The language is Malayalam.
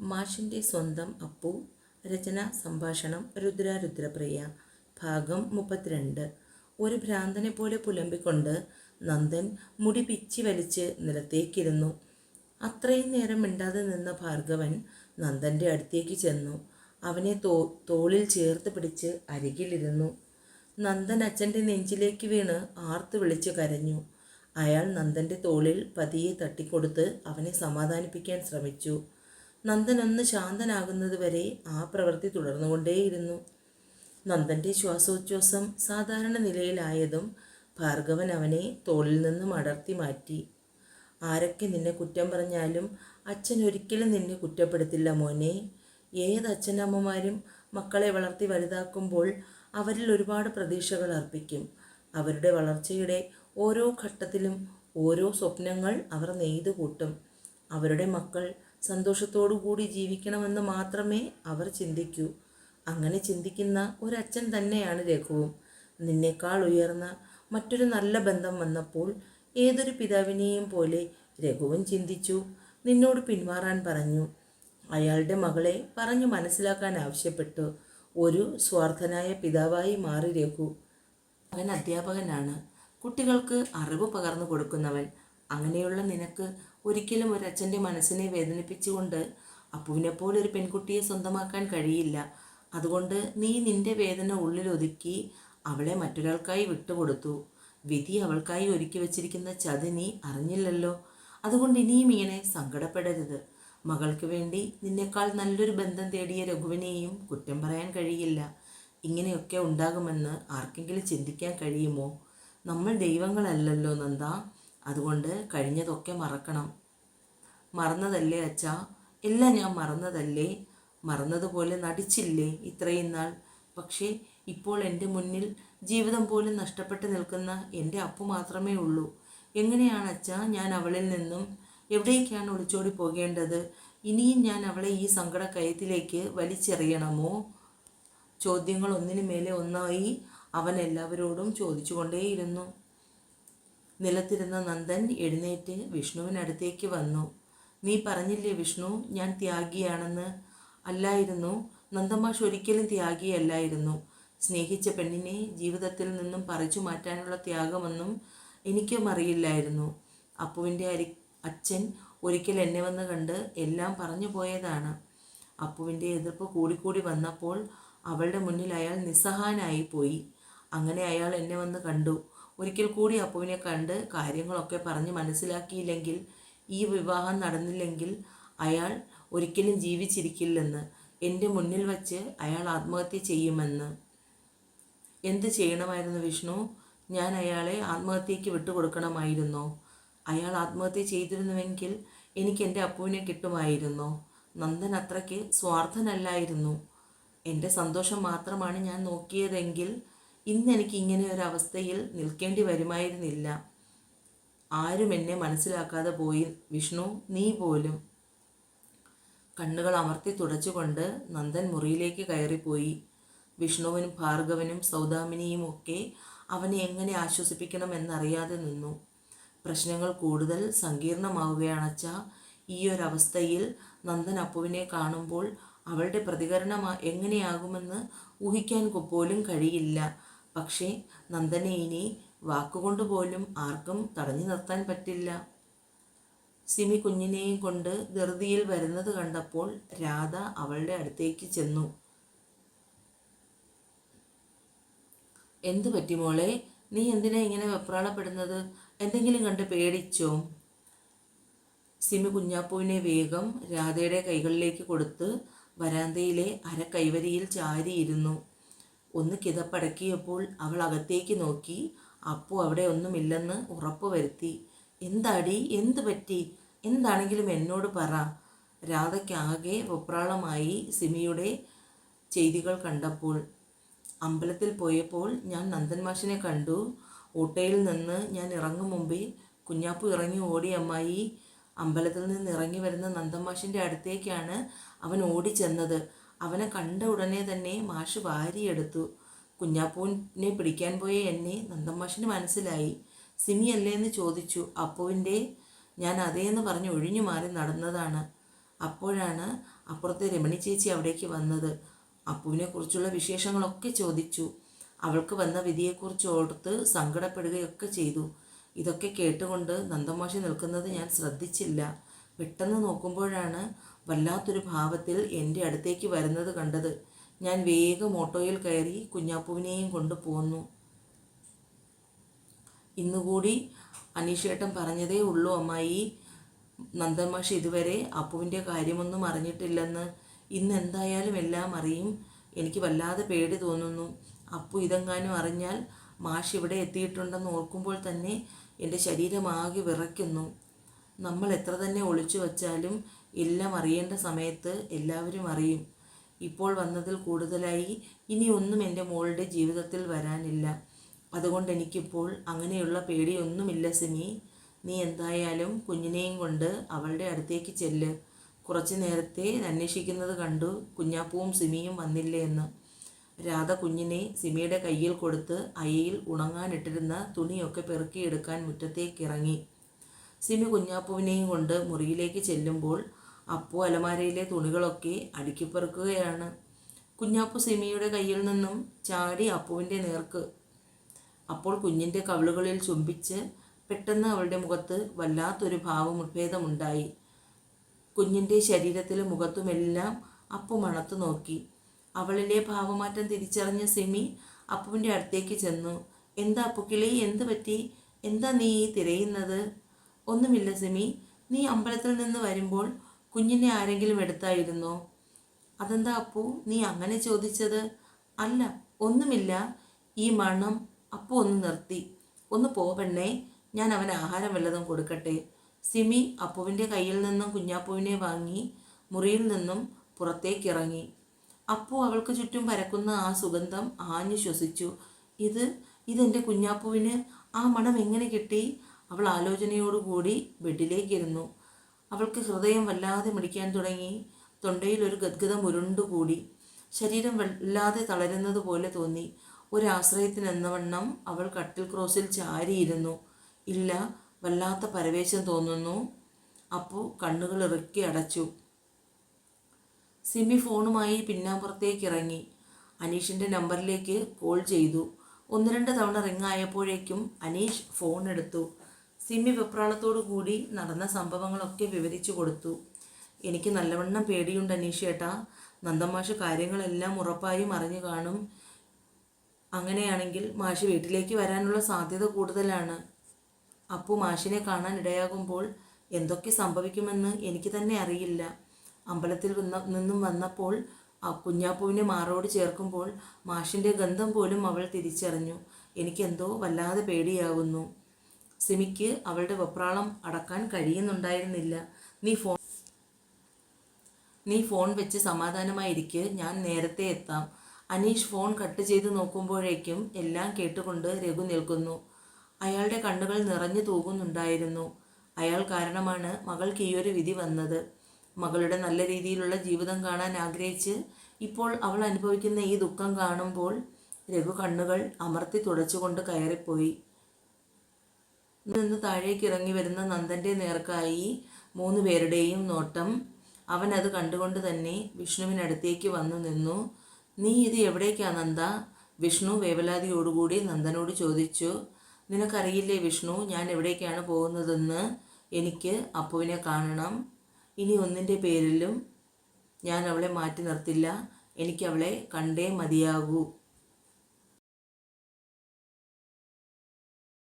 മാഷിന്റെ സ്വന്തം അപ്പു രചന സംഭാഷണം രുദ്ര രുദ്രപ്രിയ ഭാഗം മുപ്പത്തിരണ്ട്. ഒരു ഭ്രാന്തനെ പോലെ പുലമ്പിക്കൊണ്ട് നന്ദൻ മുടി പിച്ചി വലിച്ച് നിലത്തേക്കിരുന്നു. അത്രയും നേരം മിണ്ടാതെ നിന്ന ഭാർഗവൻ നന്ദന്റെ അടുത്തേക്ക് ചെന്നു. അവനെ തോ തോളിൽ ചേർത്ത് പിടിച്ച് അരികിലിരുന്നു. നന്ദൻ അച്ഛന്റെ നെഞ്ചിലേക്ക് വീണ് ആർത്ത് വിളിച്ച് കരഞ്ഞു. അയാൾ നന്ദന്റെ തോളിൽ പതിയെ തട്ടിക്കൊടുത്ത് അവനെ സമാധാനിപ്പിക്കാൻ ശ്രമിച്ചു. നന്ദൻ ശാന്തനാകുന്നതുവരെ ശാന്തനാകുന്നത് വരെ ആ പ്രവൃത്തി തുടർന്നുകൊണ്ടേയിരുന്നു. നന്ദന്റെ ശ്വാസോച്ഛ്വാസം സാധാരണ നിലയിലായതും ഭാർഗവൻ അവനെ തോളിൽ നിന്നും അടർത്തി മാറ്റി. ആരൊക്കെ നിന്നെ കുറ്റം പറഞ്ഞാലും അച്ഛൻ ഒരിക്കലും നിന്നെ കുറ്റപ്പെടുത്തില്ല മോനെ. ഏത് അച്ഛനമ്മമാരും മക്കളെ വളർത്തി വലുതാക്കുമ്പോൾ അവരിൽ ഒരുപാട് പ്രതീക്ഷകൾ അർപ്പിക്കും. അവരുടെ വളർച്ചയുടെ ഓരോ ഘട്ടത്തിലും ഓരോ സ്വപ്നങ്ങൾ അവർ നെയ്തു കൂട്ടും അവരുടെ മക്കൾ സന്തോഷത്തോടു കൂടി ജീവിക്കണമെന്ന് മാത്രമേ അവർ ചിന്തിക്കൂ. അങ്ങനെ ചിന്തിക്കുന്ന ഒരച്ഛൻ തന്നെയാണ് രഘുവും. നിന്നേക്കാൾ ഉയർന്ന മറ്റൊരു നല്ല ബന്ധം വന്നപ്പോൾ ഏതൊരു പിതാവിനെയും പോലെ രഘുവും ചിന്തിച്ചു. നിന്നോട് പിന്മാറാൻ പറഞ്ഞു. അയാളുടെ മകളെ പറഞ്ഞു മനസ്സിലാക്കാൻ ആവശ്യപ്പെട്ടു. ഒരു സ്വാർത്ഥനായ പിതാവായി മാറി രഘു. അവൻ അധ്യാപകനാണ്. കുട്ടികൾക്ക് അറിവ് പകർന്നു കൊടുക്കുന്നവൻ. അങ്ങനെയുള്ള നിനക്ക് ഒരിക്കലും ഒരു അച്ഛന്റെ മനസ്സിനെ വേദനിപ്പിച്ചുകൊണ്ട് അപ്പുവിനെ പോലെ ഒരു പെൺകുട്ടിയെ സ്വന്തമാക്കാൻ കഴിയില്ല. അതുകൊണ്ട് നീ നിന്റെ വേദന ഉള്ളിലൊതുക്കി അവളെ മറ്റൊരാൾക്കായി വിട്ടുകൊടുത്തു. വിധി അവൾക്കായി ഒരുക്കി വച്ചിരിക്കുന്ന ചതി നീ അറിഞ്ഞില്ലല്ലോ. അതുകൊണ്ട് ഇനിയും ഇങ്ങനെ സങ്കടപ്പെടരുത്. മകൾക്ക് വേണ്ടി നിന്നേക്കാൾ നല്ലൊരു ബന്ധം തേടിയ രഘുവിനെയും കുറ്റം പറയാൻ കഴിയില്ല. ഇങ്ങനെയൊക്കെ ഉണ്ടാകുമെന്ന് ആർക്കെങ്കിലും ചിന്തിക്കാൻ കഴിയുമോ? നമ്മൾ ദൈവങ്ങളല്ലല്ലോ നന്ദ. അതുകൊണ്ട് കഴിഞ്ഞതൊക്കെ മറക്കണം. മറന്നതല്ലേ അച്ഛാ? എല്ലാം ഞാൻ മറന്നതല്ലേ? മറന്നതുപോലെ നടിച്ചില്ലേ ഇത്രയും നാൾ? പക്ഷേ ഇപ്പോൾ എന്റെ മുന്നിൽ ജീവിതം പോലും നഷ്ടപ്പെട്ട് നിൽക്കുന്ന എന്റെ അപ്പു മാത്രമേ ഉള്ളൂ. എങ്ങനെയാണ് അച്ഛാ ഞാൻ അവളിൽ നിന്നും എവിടേക്കാണ് ഒളിച്ചോടി പോകേണ്ടത്? ഇനിയും ഞാൻ അവളെ ഈ സങ്കട കയത്തിലേക്ക് വലിച്ചെറിയണമോ? ചോദ്യങ്ങൾ ഒന്നിനു മേലെ ഒന്നായി അവൻ എല്ലാവരോടും ചോദിച്ചുകൊണ്ടേയിരുന്നു. നിലത്തിരുന്ന നന്ദൻ എഴുന്നേറ്റ് വിഷ്ണുവിനടുത്തേക്ക് വന്നു. നീ പറഞ്ഞില്ലേ വിഷ്ണു ഞാൻ ത്യാഗിയാണെന്ന്? അല്ലായിരുന്നു. നന്ദമാഷ് ഒരിക്കലും ത്യാഗിയല്ലായിരുന്നു. സ്നേഹിച്ച പെണ്ണിനെ ജീവിതത്തിൽ നിന്നും പറിച്ചു മാറ്റാനുള്ള ത്യാഗമൊന്നും എനിക്കും അറിയില്ലായിരുന്നു. അപ്പുവിന്റെ അരി അച്ഛൻ ഒരിക്കൽ എന്നെ വന്ന് കണ്ട് എല്ലാം പറഞ്ഞു പോയതാണ്. അപ്പുവിന്റെ എതിർപ്പ് കൂടിക്കൂടി വന്നപ്പോൾ അവളുടെ മുന്നിൽ അയാൾ നിസ്സഹാനായി പോയി. അങ്ങനെ അയാൾ എന്നെ വന്ന് കണ്ടു. ഒരിക്കൽ കൂടി അപ്പുവിനെ കണ്ട് കാര്യങ്ങളൊക്കെ പറഞ്ഞ് മനസ്സിലാക്കിയില്ലെങ്കിൽ ഈ വിവാഹം നടന്നില്ലെങ്കിൽ അയാൾ ഒരിക്കലും ജീവിച്ചിരിക്കില്ലെന്ന് എന്റെ മുന്നിൽ വച്ച് അയാൾ ആത്മഹത്യ ചെയ്യുമെന്ന്. എന്ത് ചെയ്യണമായിരുന്നു വിഷ്ണു? ഞാൻ അയാളെ ആത്മഹത്യയ്ക്ക് വിട്ടുകൊടുക്കണമായിരുന്നോ? അയാൾ ആത്മഹത്യ ചെയ്തിരുന്നുവെങ്കിൽ എനിക്ക് എന്റെ അപ്പുവിനെ കിട്ടുമായിരുന്നോ? നന്ദൻ അത്രയ്ക്ക് സ്വാർത്ഥനല്ലായിരുന്നു. എന്റെ സന്തോഷം മാത്രമാണ് ഞാൻ നോക്കിയതെങ്കിൽ ഇന്ന് എനിക്ക് ഇങ്ങനെ ഒരു അവസ്ഥയിൽ നിൽക്കേണ്ടി വരുമായിരുന്നില്ല. ആരും എന്നെ മനസ്സിലാക്കാതെ പോയി. വിഷ്ണു നീ പോലും. കണ്ണുകൾ അമർത്തി തുടച്ചുകൊണ്ട് നന്ദൻ മുറിയിലേക്ക് കയറിപ്പോയി. വിഷ്ണുവിനും ഭാർഗവനും സൗദാമിനിയും ഒക്കെ അവനെ എങ്ങനെ ആശ്വസിപ്പിക്കണം ആശ്വസിപ്പിക്കണമെന്നറിയാതെ നിന്നു. പ്രശ്നങ്ങൾ കൂടുതൽ സങ്കീർണമാവുകയാണച്ച ഈ ഒരു അവസ്ഥയിൽ നന്ദൻ അപ്പുവിനെ കാണുമ്പോൾ അവളുടെ പ്രതികരണം എങ്ങനെയാകുമെന്ന് ഊഹിക്കാൻ പോലും കഴിയില്ല. പക്ഷേ നന്ദനെ ഇനി വാക്കുകൊണ്ട് പോലും ആർക്കും തടഞ്ഞു നിർത്താൻ പറ്റില്ല. സിമി കുഞ്ഞിനെയും കൊണ്ട് ധൃതിയിൽ വരുന്നത് കണ്ടപ്പോൾ രാധ അവളുടെ അടുത്തേക്ക് ചെന്നു. എന്തു പറ്റി മോളെ? നീ എന്തിനാ ഇങ്ങനെ വെപ്രാളപ്പെടുന്നത്? എന്തെങ്കിലും കണ്ട് പേടിച്ചോ? സിമി കുഞ്ഞാപ്പുവിനെ വേഗം രാധയുടെ കൈകളിലേക്ക് കൊടുത്ത് വരാന്തയിലെ അര കൈവരിയിൽ ചാരിയിരുന്നു. ഒന്ന് കിതപ്പടക്കിയപ്പോൾ അവൾ അകത്തേക്ക് നോക്കി. അപ്പു അവിടെ ഒന്നുമില്ലെന്ന് ഉറപ്പ് വരുത്തി. എന്താടി? എന്ത് പറ്റി? എന്താണെങ്കിലും എന്നോട് പറ. രാധയ്ക്കാകെ വെപ്രാളമായി സിമിയുടെ ചെയ്തികൾ കണ്ടപ്പോൾ. അമ്പലത്തിൽ പോയപ്പോൾ ഞാൻ നന്ദൻ മാഷിനെ കണ്ടു. ഊട്ടയിൽ നിന്ന് ഞാൻ ഇറങ്ങും മുമ്പേ കുഞ്ഞാപ്പു ഇറങ്ങി ഓടി അമ്മായി. അമ്പലത്തിൽ നിന്ന് ഇറങ്ങി വരുന്ന നന്ദമാഷിന്റെ അടുത്തേക്കാണ് അവൻ ഓടിച്ചെന്നത് അവനെ കണ്ട ഉടനെ തന്നെ മാഷ് വാരിയെടുത്തു. കുഞ്ഞാപ്പൂവിനെ പിടിക്കാൻ പോയ എന്നെ നന്ദമാഷിന് മനസ്സിലായി. സിമി അല്ലേ എന്ന് ചോദിച്ചു. അപ്പുവിന്റെ ഞാൻ അതേ എന്ന് പറഞ്ഞ് ഒഴിഞ്ഞു മാറി നടന്നതാണ്. അപ്പോഴാണ് അപ്പുറത്തെ രമണി ചേച്ചി അവിടേക്ക് വന്നത്. അപ്പുവിനെ കുറിച്ചുള്ള വിശേഷങ്ങളൊക്കെ ചോദിച്ചു. അവൾക്ക് വന്ന വിധിയെക്കുറിച്ച് ഓർത്ത് സങ്കടപ്പെടുകയൊക്കെ ചെയ്തു. ഇതൊക്കെ കേട്ടുകൊണ്ട് നന്ദമാഷി നിൽക്കുന്നത് ഞാൻ ശ്രദ്ധിച്ചില്ല. പെട്ടെന്ന് നോക്കുമ്പോഴാണ് വല്ലാത്തൊരു ഭാവത്തിൽ എന്റെ അടുത്തേക്ക് വരുന്നത് കണ്ടത് ഞാൻ വേഗം ഓട്ടോയിൽ കയറി കുഞ്ഞാപ്പുവിനെയും കൊണ്ട് പോന്നു. ഇന്നുകൂടി അനീഷേട്ടൻ പറഞ്ഞതേ ഉള്ളൂ അമ്മായി. നന്ദമാഷ് ഇതുവരെ അപ്പുവിന്റെ കാര്യമൊന്നും അറിഞ്ഞിട്ടില്ലെന്ന്. ഇന്ന് എന്തായാലും എല്ലാം അറിയും. എനിക്ക് വല്ലാതെ പേടി തോന്നുന്നു. അപ്പു ഇതെങ്ങാനും അറിഞ്ഞാൽ മാഷ് ഇവിടെ എത്തിയിട്ടുണ്ടെന്ന് ഓർക്കുമ്പോൾ തന്നെ എന്റെ ശരീരമാകെ വിറയ്ക്കുന്നു. നമ്മൾ എത്ര തന്നെ ഒളിച്ചു വച്ചാലും എല്ലാം അറിയേണ്ട സമയത്ത് എല്ലാവരും അറിയും. ഇപ്പോൾ വന്നതിൽ കൂടുതലായി ഇനി ഒന്നും എന്റെ മോളുടെ ജീവിതത്തിൽ വരാനില്ല. അതുകൊണ്ട് എനിക്കിപ്പോൾ അങ്ങനെയുള്ള പേടിയൊന്നുമില്ല സിനി നീ എന്തായാലും കുഞ്ഞിനെയും കൊണ്ട് അവളുടെ അടുത്തേക്ക് ചെല്ല്. കുറച്ചു നേരത്തെ അന്വേഷിക്കുന്നത് കണ്ടു കുഞ്ഞാപ്പൂവും സിമിയും വന്നില്ലേ എന്ന്. രാധ കുഞ്ഞിനെ സിമിയുടെ കയ്യിൽ കൊടുത്ത് അയയിൽ ഉണങ്ങാനിട്ടിരുന്ന തുണിയൊക്കെ പെറുക്കിയെടുക്കാൻ മുറ്റത്തേക്ക് ഇറങ്ങി. സിമി കുഞ്ഞാപ്പുവിനെയും കൊണ്ട് മുറിയിലേക്ക് ചെല്ലുമ്പോൾ അപ്പു അലമാരയിലെ തുണികളൊക്കെ അടുക്കിപ്പെറുക്കുകയാണ്. കുഞ്ഞാപ്പു സിമിയുടെ കയ്യിൽ നിന്നും ചാടി അപ്പുവിന്റെ നേർക്ക്. അപ്പോൾ കുഞ്ഞിന്റെ കവിളുകളിൽ ചുംബിച്ച് പെട്ടെന്ന് അവളുടെ മുഖത്ത് വല്ലാത്തൊരു ഭാവമുഭേദമുണ്ടായി കുഞ്ഞിന്റെ ശരീരത്തിലും മുഖത്തുമെല്ലാം അപ്പു മണത്തു നോക്കി. അവളിലെ ഭാവമാറ്റം തിരിച്ചറിഞ്ഞ സിമി അപ്പുവിന്റെ അടുത്തേക്ക് ചെന്നു. എന്താ അപ്പുക്കിളി എന്ത് പറ്റി? എന്താ നീ തിരയുന്നത്? ഒന്നുമില്ല സിമി. നീ അമ്പലത്തിൽ നിന്ന് വരുമ്പോൾ കുഞ്ഞിനെ ആരെങ്കിലും എടുത്തായിരുന്നോ? അതെന്താ അപ്പു നീ അങ്ങനെ ചോദിച്ചത്? അല്ല ഒന്നുമില്ല. ഈ മണം അപ്പു ഒന്ന് നിർത്തി. ഒന്ന് പോവണ്ണേ ഞാൻ അവൻ ആഹാരം വല്ലതും കൊടുക്കട്ടെ. സിമി അപ്പുവിന്റെ കയ്യിൽ നിന്നും കുഞ്ഞാപ്പുവിനെ വാങ്ങി മുറിയിൽ നിന്നും പുറത്തേക്കിറങ്ങി. അപ്പു അവൾക്ക് ചുറ്റും പരക്കുന്ന ആ സുഗന്ധം ആഞ്ഞു ശ്വസിച്ചു. ഇത് ഇതെന്റെ കുഞ്ഞാപ്പുവിന് ആ മണം എങ്ങനെ കിട്ടി? അവൾ ആലോചനയോടുകൂടി ബെഡിലേക്കിരുന്നു. അവൾക്ക് ഹൃദയം വല്ലാതെ മിടിക്കാൻ തുടങ്ങി. തൊണ്ടയിൽ ഒരു ഗദ്ഗതം ഉരുണ്ടുകൂടി. ശരീരം വല്ലാതെ തളരുന്നത് പോലെ തോന്നി. ഒരാശ്രയത്തിനെന്നവണ്ണം അവൾ കട്ടിൽ ക്രോസിൽ ചാരിയിരുന്നു. ഇല്ല വല്ലാത്ത പരവേശം തോന്നുന്നു. അപ്പോൾ കണ്ണുകൾ ഇറുക്കി അടച്ചു. സിമി ഫോണുമായി പിന്നാമ്പുറത്തേക്ക് ഇറങ്ങി അനീഷിന്റെ നമ്പറിലേക്ക് കോൾ ചെയ്തു. ഒന്ന് രണ്ട് തവണ റിങ് ആയപ്പോഴേക്കും അനീഷ് ഫോൺ എടുത്തു. സിമി വെപ്രാളത്തോടു കൂടി നടന്ന സംഭവങ്ങളൊക്കെ വിവരിച്ചു കൊടുത്തു. എനിക്ക് നല്ലവണ്ണം പേടിയുണ്ട് അനീഷ് ചേട്ടാ നന്ദമാഷ് കാര്യങ്ങളെല്ലാം ഉറപ്പായും അറിഞ്ഞു കാണും. അങ്ങനെയാണെങ്കിൽ മാഷ് വീട്ടിലേക്ക് വരാനുള്ള സാധ്യത കൂടുതലാണ്. അപ്പു മാഷിനെ കാണാൻ ഇടയാകുമ്പോൾ എന്തൊക്കെ സംഭവിക്കുമെന്ന് എനിക്ക് തന്നെ അറിയില്ല. അമ്പലത്തിൽ നിന്നും വന്നപ്പോൾ ആ കുഞ്ഞാപ്പൂവിനെ മാറോട് ചേർക്കുമ്പോൾ മാഷിന്റെ ഗന്ധം പോലും അവൾ തിരിച്ചറിഞ്ഞു. എനിക്കെന്തോ വല്ലാതെ പേടിയാകുന്നു സിമിക്ക് അവളുടെ വെപ്രാളം അടക്കാൻ കഴിയുന്നുണ്ടായിരുന്നില്ല. നീ ഫോൺ നീ ഫോൺ വെച്ച് സമാധാനമായിരിക്കെ ഞാൻ നേരത്തെ എത്താം. അനീഷ് ഫോൺ കട്ട് ചെയ്ത് നോക്കുമ്പോഴേക്കും എല്ലാം കേട്ടുകൊണ്ട് രഘു നിൽക്കുന്നു. അയാളുടെ കണ്ണുകൾ നിറഞ്ഞു തൂകുന്നുണ്ടായിരുന്നു. അയാൾ കാരണമാണ് മകൾക്ക് ഈയൊരു വിധി വന്നത്. മകളുടെ നല്ല രീതിയിലുള്ള ജീവിതം കാണാൻ ആഗ്രഹിച്ച് ഇപ്പോൾ അവൾ അനുഭവിക്കുന്ന ഈ ദുഃഖം കാണുമ്പോൾ രഘു കണ്ണുകൾ അമർത്തി തുടച്ചുകൊണ്ട് കയറിപ്പോയി. നിന്ന് താഴേക്ക് ഇറങ്ങി വരുന്ന നന്ദന്റെ നേർക്കായി മൂന്ന് പേരുടെയും നോട്ടം. അവൻ അത് കണ്ടുകൊണ്ട് തന്നെ വിഷ്ണുവിനടുത്തേക്ക് വന്നു നിന്നു. നീ ഇത് എവിടേക്കാ നന്ദ? വിഷ്ണു വേവലാതിയോടുകൂടി നന്ദനോട് ചോദിച്ചു. നിനക്കറിയില്ലേ വിഷ്ണു ഞാൻ എവിടേക്കാണ് പോകുന്നതെന്ന് എനിക്ക് അപ്പുവിനെ കാണണം. ഇനി ഒന്നിന്റെ പേരിലും ഞാൻ അവളെ മാറ്റി നിർത്തില്ല. എനിക്കവളെ കണ്ടേ മതിയാകൂ.